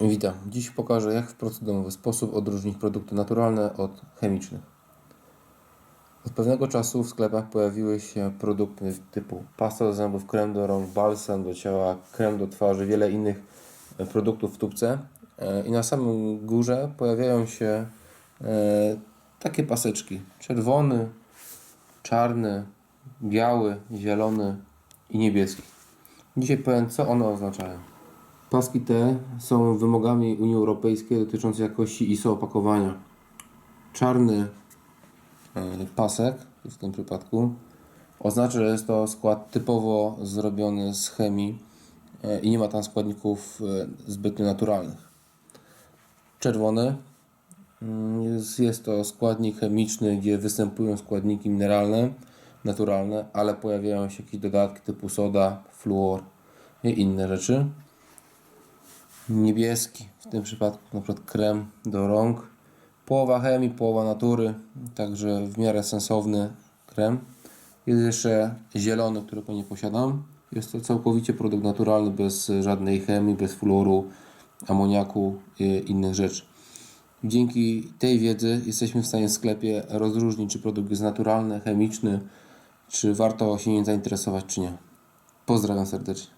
Witam. Dziś pokażę, jak w procedowy sposób odróżnić produkty naturalne od chemicznych. Od pewnego czasu w sklepach pojawiły się produkty typu pasta do zębów, krem do rąk, balsam do ciała, krem do twarzy, wiele innych e, produktów w tubce. E, I na samym górze pojawiają się e, takie paseczki. Czerwony, czarny, biały, zielony i niebieski. Dzisiaj powiem, co one oznaczają. Paski te są wymogami Unii Europejskiej dotyczące jakości ISO opakowania. Czarny e, pasek w tym przypadku oznacza, że jest to skład typowo zrobiony z chemii e, i nie ma tam składników e, zbytnio naturalnych. Czerwony mm, jest to składnik chemiczny, gdzie występują składniki mineralne, naturalne, ale pojawiają się jakieś dodatki typu soda, fluor i inne rzeczy niebieski, w tym przypadku na przykład krem do rąk. Połowa chemii, połowa natury, także w miarę sensowny krem. Jest jeszcze zielony, którego nie posiadam. Jest to całkowicie produkt naturalny, bez żadnej chemii, bez fluoru, amoniaku i innych rzeczy. Dzięki tej wiedzy jesteśmy w stanie w sklepie rozróżnić, czy produkt jest naturalny, chemiczny, czy warto się nim zainteresować, czy nie. Pozdrawiam serdecznie.